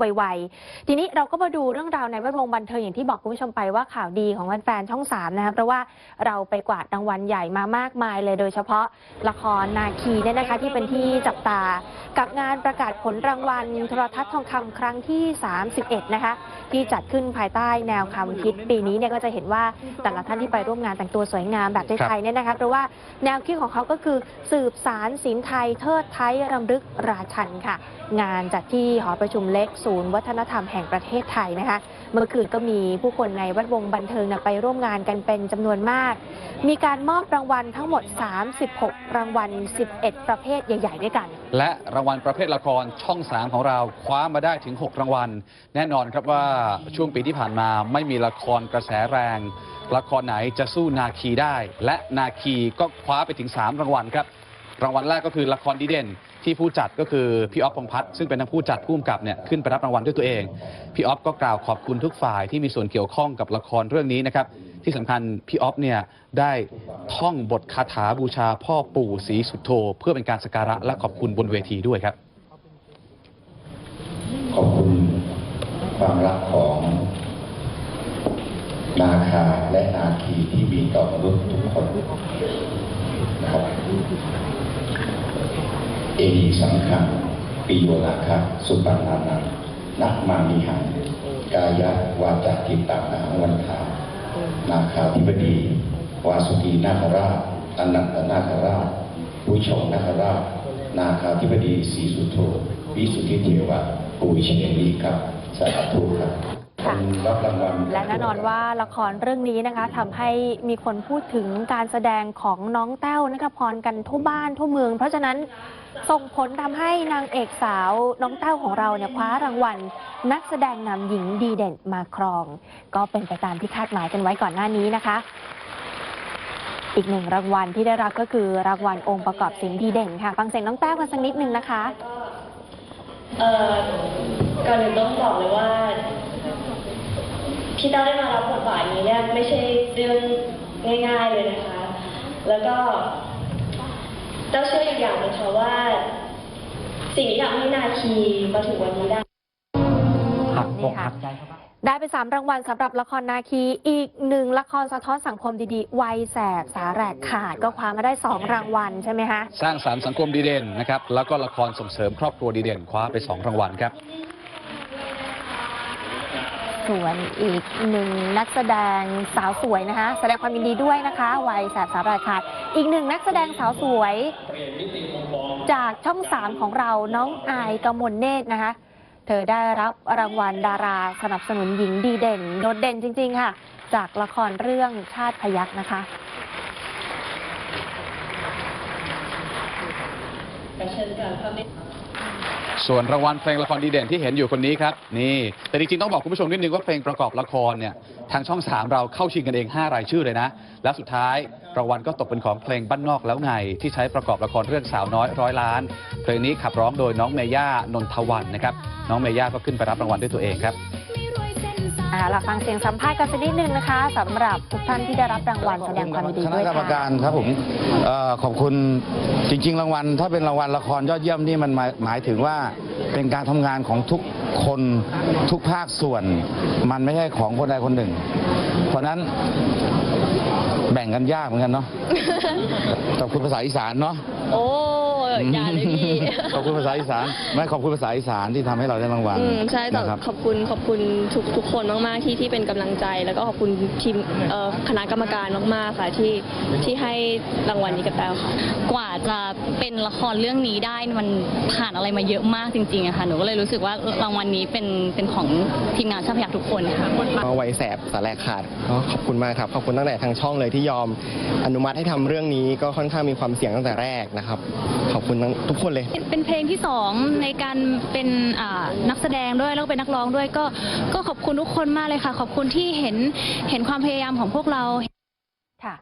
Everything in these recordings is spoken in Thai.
ไวๆทีนี้เราก็มาดูเรื่องราวในแวดวงบันเทิงอย่างที่บอกคุณผู้ชมไปว่าข่าวดีของแฟนๆช่อง3นะคะเพราะว่าเราไปกวาดรางวัลใหญ่มามากมายเลยโดยเฉพาะละครนาคีเนี่ยนะคะที่เป็นที่จับตากับงานประกาศผลรางวัลโทรทัศน์ทองคำครั้งที่ 31 นะคะ ที่จัดขึ้นภายใต้แนวคำคิดปีนี้เนี่ยก็จะเห็นว่าแต่ละท่านที่ไปร่วมงานแต่งตัวสวยงามแบบไทยๆเนี่ยนะคะเพราะว่าแนวคิดของเขาก็คือสืบสารศิลป์ไทยเทิดไทยรำลึกราชันค่ะ งานจัดที่หอประชุมเล็กศูนย์วัฒนธรรมแห่งประเทศไทยนะคะ เมื่อคืนก็มีผู้คนในแวัดวงบันเทิงไปร่วมงานกันเป็นจำนวนมาก มีการมอบรางวัลทั้งหมด 36 รางวัล 11 ประเภทใหญ่ ๆ ด้วยกัน และางวัลประเภทละครช่อง3ของเราคว้ามาได้ถึง 6 รางวัล แน่นอนครับว่าช่วงปีที่ผ่านมาไม่มีละครกระแสแรง ละครไหนจะสู้นาคีได้ และนาคีก็คว้าไปถึง 3 รางวัลครับ รางวัลแรกก็คือละครดีเด่นที่ผู้จัดก็คือพี่ออฟพงพัฒน์ซึ่งเป็นทั้งผู้จัดผู้กำกับเนี่ยขึ้นไปรับรางวัลด้วยตัวเอง พี่ออฟก็กล่าวขอบคุณทุกฝ่ายที่มีส่วนเกี่ยวข้องกับละครเรื่องนี้นะครับ ที่สำคัญพี่อ๊อฟเนี่ยได้ท่องบทคาถาบูชาพ่อปู่ศรีสุโธเพื่อเป็นการสักการะและขอบคุณบนเวทีด้วยครับ ขอบคุณความรักของนาคาและนาคีที่มีต่อมนุษย์ทุกคนนะครับเอหิสังขังปิโยนาคะสุปันนานังนักมามิหังกายวาจาจิตตังนาหังวันทา นาคาธิบดี วาสุกีนาคราชอนันตนาคราชผู้ชงนาคราช นาคาธิบดีศรีสุโธวิสุทธิเทวะปุริเชนีครับสาธุครับ ค่ะรับรางวัลและแน่นอนว่าละครเรื่องนี้นะคะทำให้มีคนพูดถึงการแสดงของน้องแต้วนะคะพรกันทั่วบ้านทั่วเมือง เพราะฉะนั้นส่งผลทำให้นางเอกสาวน้องแต้วของเราเนี่ยคว้ารางวัล นักแสดงนำหญิงดีเด่นมาครอง ก็เป็นไปตามที่คาดหมายกันไว้ก่อนหน้านี้นะคะ อีกหนึ่งรางวัลที่ได้รับก็คือรางวัลองค์ประกอบเสียงดีเด่นค่ะฟังเสียงน้องแต้วกันสักนิดนึงนะคะเอ่อก่อนอื่นต้องบอกเลยว่า พี่เต้าได้มารับบทบาทนี้เนี่ยไม่ใช่เรื่องง่าย ๆเลยนะคะ แล้วก็เต้าเชื่ออีกอย่างหนึงค่ะว่า สิ่งที่ทำให้นาคีมาถึงวันนี้ได้หักอกนี่ค่ะหักใจเข้าไปได้ไปสามรางวัลสำหรับละครนาคีอีกหนึ่งละครสะท้อนสังคมดีๆ วัยแสบสาแหรกขาดก็คว้ามาได้สองรางวัลใช่ไหมคะ สร้างสรรค์สังคมดีเด่นนะครับ แล้วก็ละครส่งเสริมครอบครัวดีเด่นคว้าไป 2 รางวัลครับ ส่วนอีกหนึ่งนักแสดงสาวสวยนะคะ แสดงความยินดีด้วยนะคะวัยแสบสาแหรกขาดอีกหนึ่งนักแสดงสาวสวย จากช่องสามของเราน้องอายกมลเนตรนะคะ เธอได้รับรางวัลดาราสนับสนุนหญิงดีเด่นโดดเด่นจริง ๆ ค่ะ จากละครเรื่องชาติพยักนะคะ ส่วนรางวัลเพลงละครดีเด่นที่เห็นอยู่คนนี้ครับนี่แต่จริงๆต้องบอกคุณผู้ชมนิดนึงว่าเพลงประกอบละครเนี่ยทางช่อง 3 เราเข้าชิงกันเอง 5 รายชื่อเลยนะ และสุดท้ายรางวัลก็ตกเป็นของเพลงบ้านนอกแล้วไง ที่ใช้ประกอบละครเรื่องสาวน้อยร้อยล้าน เพลงนี้ขับร้องโดยน้องเมย่านนทวันนะครับน้องเมย่าก็ขึ้นไปรับรางวัลด้วยตัวเองครับ อ่าเราฟังเสียงสัมภาษณ์กันสักนิดนึงนะคะสำหรับทุกท่านที่ได้รับรางวัลแสดงความยินดีคด้ณะวยกรรมค่ะ การครับผมเอ่อขอบคุณจริง ๆ รางวัล ถ้าเป็นรางวัลละครยอดเยี่ยมนี่มันหมายหมายถึงว่าเป็นการทำงานของทุกคนทุกภาคส่วน มันไม่ใช่ของคนใดคนหนึ่ง เพราะฉะนั้นแบ่งกันยากเหมือนกันเนาะขอบคุณภาษาอีสานเนาะ โอ้ อย่าเลยพี่ขอบคุณภาษาอีสานไม่ขอบคุณภาษาอีสานที่ทำให้เราได้รางวัลอืมใช่แต่นะครับ ขอบคุณขอบคุณทุกทุกคนมาก ๆ ที่ที่เป็นกำลังใจ แล้วก็ขอบคุณทีมเอ่อคณะกรรมการมาก ๆ ค่ะที่ที่ให้รางวัลนี้กับแต้วค่ะ กว่าจะเป็นละครเรื่องนี้ได้มันผ่านอะไรมาเยอะมากจริงๆอะค่ะ หนูก็เลยรู้สึกว่ารางวัลนี้เป็นเป็นของทีมงานชาพยักทุกคนค่ะก็ไวแสบสาแลกขาดก็ขอบคุณมากครับ ขอบคุณตั้งแต่ทางช่องเลยที่ยอมอนุมัติให้ทำเรื่องนี้ก็ค่อนข้างมีความเสี่ยงตั้งแต่แรกนะครับ ขอบคุณทั้งทุกคนเลย เป็นเพลงที่สองในการเป็นอ่านักแสดงด้วยแล้วก็เป็นนักร้องด้วยก็ก็ขอบคุณทุกคนมากเลยค่ะ ขอบคุณที่เห็นเห็นความพยายามของพวกเราค่ะ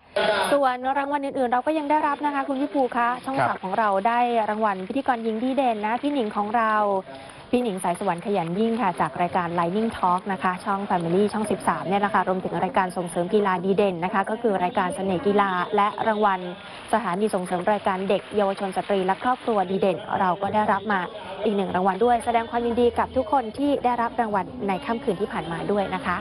ส่วนรางวัลอื่นๆ เราก็ยังได้รับนะคะ คุณพี่ภูคะช่องครับสามของเราได้รางวัลพิธีกรหญิงดีเด่นนะพี่หนิงของเรา พี่หนิงสายสวรรค์ขยันยิ่งค่ะจากรายการ Lightning Talk นะคะ ช่อง Family ช่อง 13 เนี่ยนะคะรวมถึงรายการส่งเสริมกีฬาดีเด่นนะคะ ก็คือรายการเสน่ห์กีฬาและรางวัล สถานีส่งเสริมรายการเด็กเยาวชนสตรีและครอบครัวดีเด่น เราก็ได้รับมาอีกหนึ่งรางวัลด้วย แสดงความยินดีกับทุกคนที่ได้รับรางวัลในค่ำคืนที่ผ่านมาด้วยนะคะ